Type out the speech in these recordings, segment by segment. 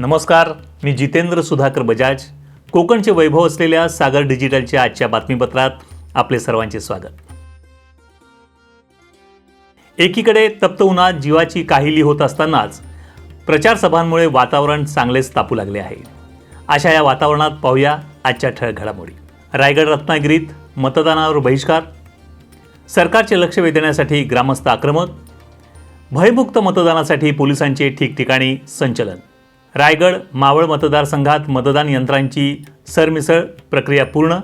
नमस्कार मी जितेंद्र सुधाकर बजाज. कोकणचे वैभव असलेल्या सागर डिजिटलच्या आजच्या बातमीपत्रात आपले सर्वांचे स्वागत. एकीकडे तप्त उन्हात जीवाची काहिली होत असतानाच प्रचार सभांमुळे वातावरण चांगलेच तापू लागले आहे. अशा या वातावरणात पाहूया आजच्या ठळक घडामोडी. रायगड रत्नागिरीत मतदानावर बहिष्कार. सरकारचे लक्ष वेधण्यासाठी ग्रामस्थ आक्रमक. भयमुक्त मतदानासाठी पोलिसांचे ठिकठिकाणी संचलन. रायगड मावळ मतदारसंघात मतदान यंत्रांची सरमिसळ प्रक्रिया पूर्ण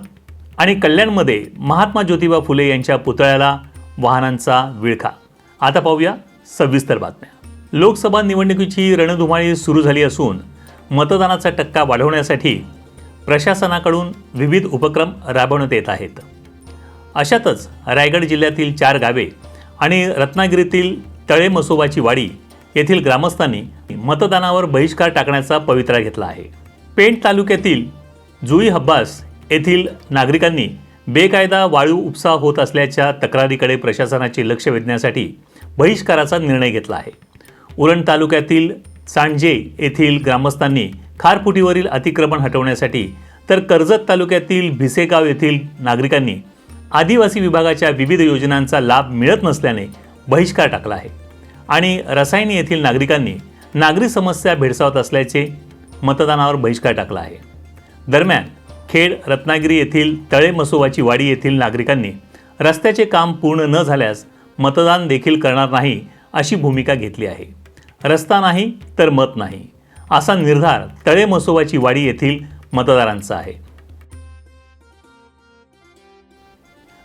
आणि कल्याणमध्ये महात्मा ज्योतिबा फुले यांच्या पुतळ्याला वाहनांचा विळखा. आता पाहूया सविस्तर बातम्या. लोकसभा निवडणुकीची रणधुमाळी सुरू झाली असून मतदानाचा टक्का वाढवण्यासाठी प्रशासनाकडून विविध उपक्रम राबवण्यात येत आहेत. अशातच रायगड जिल्ह्यातील चार गावे आणि रत्नागिरीतील तळे मसोबाची वाडी येथील ग्रामस्थांनी मतदानावर बहिष्कार टाकण्याचा पवित्रा घेतला आहे. पेंट तालुक्यातील जुई हब्बास येथील नागरिकांनी बेकायदा वाळू उपसा होत असल्याच्या तक्रारीकडे प्रशासनाचे लक्ष वेधण्यासाठी बहिष्काराचा निर्णय घेतला आहे. उरण तालुक्यातील सांडजे येथील ग्रामस्थांनी खारफुटीवरील अतिक्रमण हटवण्यासाठी तर कर्जत तालुक्यातील भिसेगाव येथील नागरिकांनी आदिवासी विभागाच्या विविध योजनांचा लाभ मिळत नसल्याने बहिष्कार टाकला आहे. आणि रसायनी येथील नागरिकांनी नागरी समस्या भेडसावत असल्याचे मतदानावर बहिष्कार टाकला आहे. दरम्यान खेड रत्नागिरी येथील तळे मसोबाची वाडी येथील नागरिकांनी रस्त्याचे काम पूर्ण न झाल्यास मतदान देखील करणार नाही अशी भूमिका घेतली आहे. रस्ता नाही तर मत नाही असा निर्धार तळे मसोबाची वाडी येथील मतदारांचा आहे.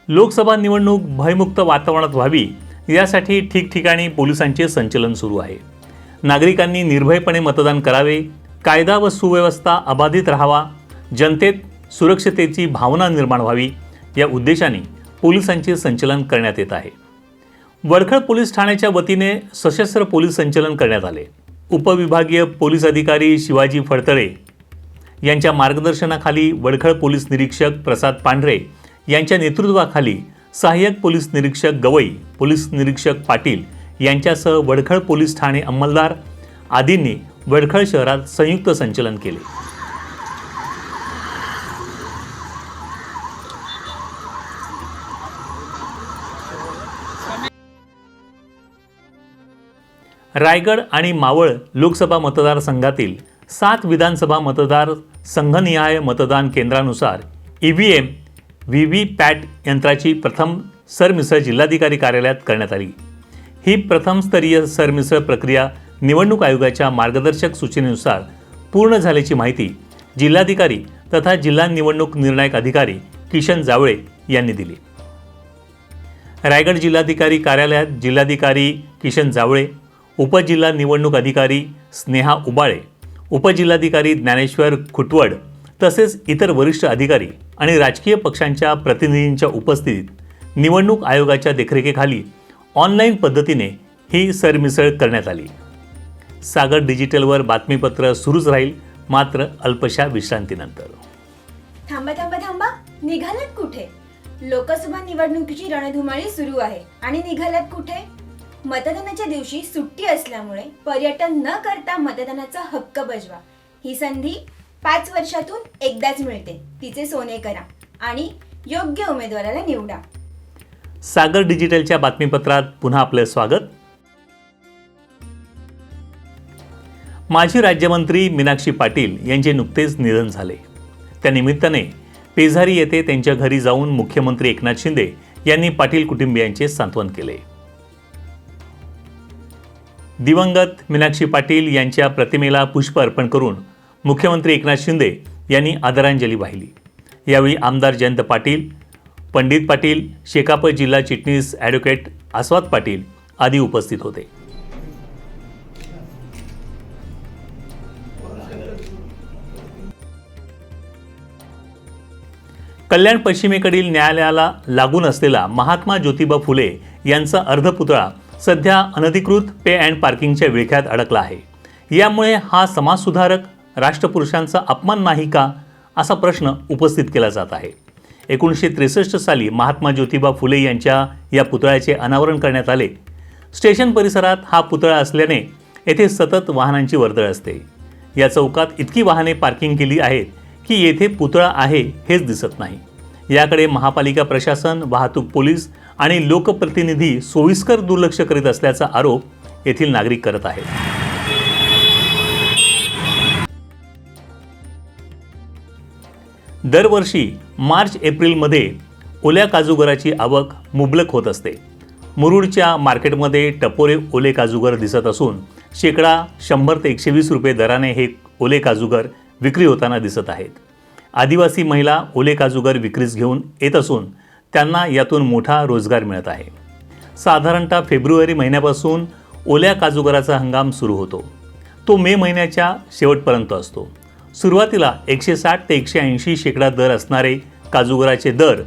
लोकसभा निवडणूक भयमुक्त वातावरणात व्हावी यासाठी ठिकठिकाणी पोलिसांचे संचलन सुरू आहे. नागरिकांनी निर्भयपणे मतदान करावे कायदा व सुव्यवस्था अबाधित राहावा जनतेत सुरक्षतेची भावना निर्माण व्हावी या उद्देशाने पोलिसांचे संचलन करण्यात येत आहे. वडखळ पोलीस ठाण्याच्या वतीने सशस्त्र पोलीस संचलन करण्यात आले. उपविभागीय पोलीस अधिकारी शिवाजी फडतळे यांच्या मार्गदर्शनाखाली वडखळ पोलीस निरीक्षक प्रसाद पांढरे यांच्या नेतृत्वाखाली सहाय्यक पोलीस निरीक्षक गवई पोलीस निरीक्षक पाटील यांच्यासह वडखळ पोलीस ठाणे अंमलदार आदींनी वडखळ शहरात संयुक्त संचलन केले. रायगड आणि मावळ लोकसभा मतदारसंघातील सात विधानसभा मतदार संघनिहाय मतदान केंद्रानुसार E V M V V PAT यंत्राची प्रथम सरमिसळ जिल्हाधिकारी कार्यालयात करण्यात आली. ही प्रथमस्तरीय सरमिसळ प्रक्रिया निवडणूक आयोगाच्या मार्गदर्शक सूचनेनुसार पूर्ण झाल्याची माहिती जिल्हाधिकारी तथा जिल्हा निवडणूक निर्णायक अधिकारी किशन जावळे यांनी दिली. रायगड जिल्हाधिकारी कार्यालयात जिल्हाधिकारी किशन जावळे उपजिल्हा निवडणूक अधिकारी स्नेहा उबाळे उपजिल्हाधिकारी ज्ञानेश्वर खुटवड तसेच इतर वरिष्ठ अधिकारी आणि राजकीय पक्षांच्या प्रतिनिधींच्या उपस्थितीत निवडणूक आयोगाच्या देखरेखीखाली ऑनलाईन पद्धतीने ही सरमिसळ करण्यात आली. सागर डिजिटलवर बातमीपत्र सुरूच राहील मात्र अल्पशा विश्रांतीनंतर. थांबा थांबा थांबा. निघालात कुठे? लोकसभा निवडणुकीची रणधुमाळी सुरू आहे. आणि निघालात कुठे? मतदानाच्या दिवशी सुट्टी असल्यामुळे पर्यटन न करता मतदानाचा हक्क बजवा. ही संधी पाच वर्षातून एकदाच मिळते. तिचे सोने करा आणि योग्य उमेदवाराला निवडा. सागर डिजिटलच्या बातमीपत्रात पुन्हा आपलं स्वागत. माजी राज्यमंत्री मीनाक्षी पाटील यांचे नुकतेच निधन झाले. त्या निमित्ताने पेझारी येथे त्यांच्या घरी जाऊन मुख्यमंत्री एकनाथ शिंदे यांनी पाटील कुटुंबियांचे सांत्वन केले. दिवंगत मीनाक्षी पाटील यांच्या प्रतिमेला पुष्प अर्पण करून मुख्यमंत्री एकनाथ शिंदे यांनी आदरांजली वाहिली. यावेळी आमदार जयंत पाटील पंडित पाटील शेकाप जिल्हा चिटणीस ॲडव्होकेट आस्वाद पाटील आदी उपस्थित होते. कल्याण पश्चिमेकडील न्यायालयाला लागून असलेला महात्मा ज्योतिबा फुले यांचा अर्धपुतळा सध्या अनधिकृत पे अँड पार्किंगच्या विळख्यात अडकला आहे. यामुळे हा समाजसुधारक राष्ट्रपुरुषांचा अपमान नाही का? असा प्रश्न उपस्थित केला जात आहे. एकोणीसशे त्रेसष्ट साली महात्मा ज्योतिबा फुले यांच्या या पुतळ्याचे अनावरण करण्यात आले. स्टेशन परिसरात हा पुतळा असल्याने येथे सतत वाहनांची वर्दळ असते. या चौकात इतकी वाहने पार्किंग केली आहेत की येथे पुतळा आहे हेच दिसत नाही. याकडे महापालिका प्रशासन वाहतूक पोलीस आणि लोकप्रतिनिधी सोयीस्कर दुर्लक्ष करीत असल्याचा आरोप येथील नागरिक करत आहेत. दरवर्षी मार्च एप्रिलमध्ये ओल्या काजूगराची आवक मुबलक होत असते. मुरुडच्या मार्केटमध्ये टपोरे ओले काजूगर दिसत असून शेकडा शंभर ते एकशे वीस रुपये दराने हे ओले काजूगर विक्री होताना दिसत आहेत. आदिवासी महिला ओले काजूगर विक्रीस घेऊन येत असून त्यांना यातून मोठा रोजगार मिळत आहे. साधारणतः फेब्रुवारी महिन्यापासून ओल्या काजूगराचा हंगाम सुरू होतो. तो मे महिन्याच्या शेवटपर्यंत असतो. सुरुवातीला एकशे साठ ते एकशे ऐंशी शेकडा दर असणारे काजूगराचे दर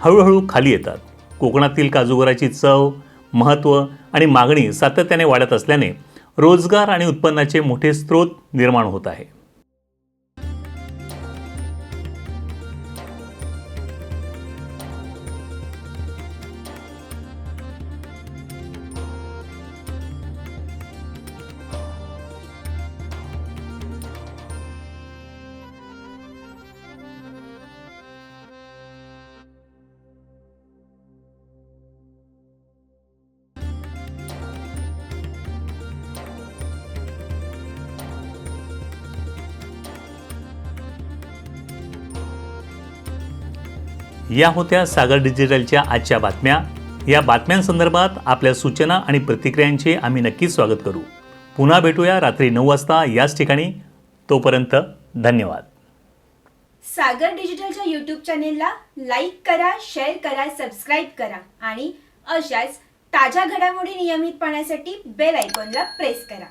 हळूहळू खाली येतात. कोकणातील काजूगराची चव महत्त्व आणि मागणी सातत्याने वाढत असल्याने रोजगार आणि उत्पन्नाचे मोठे स्रोत निर्माण होत आहे. या होत्या सागर डिजिटलच्या आजच्या बातम्या. या बातम्यांसंदर्भात आपल्या सूचना आणि प्रतिक्रियांचे आम्ही नक्कीच स्वागत करू. पुन्हा भेटूया रात्री नऊ वाजता याच ठिकाणी. तोपर्यंत धन्यवाद. सागर डिजिटलच्या यूट्यूब चॅनेलला लाईक करा शेअर करा सबस्क्राईब करा आणि अशाच ताज्या घडामोडी नियमित पाहण्यासाठी बेल आयकॉनला प्रेस करा.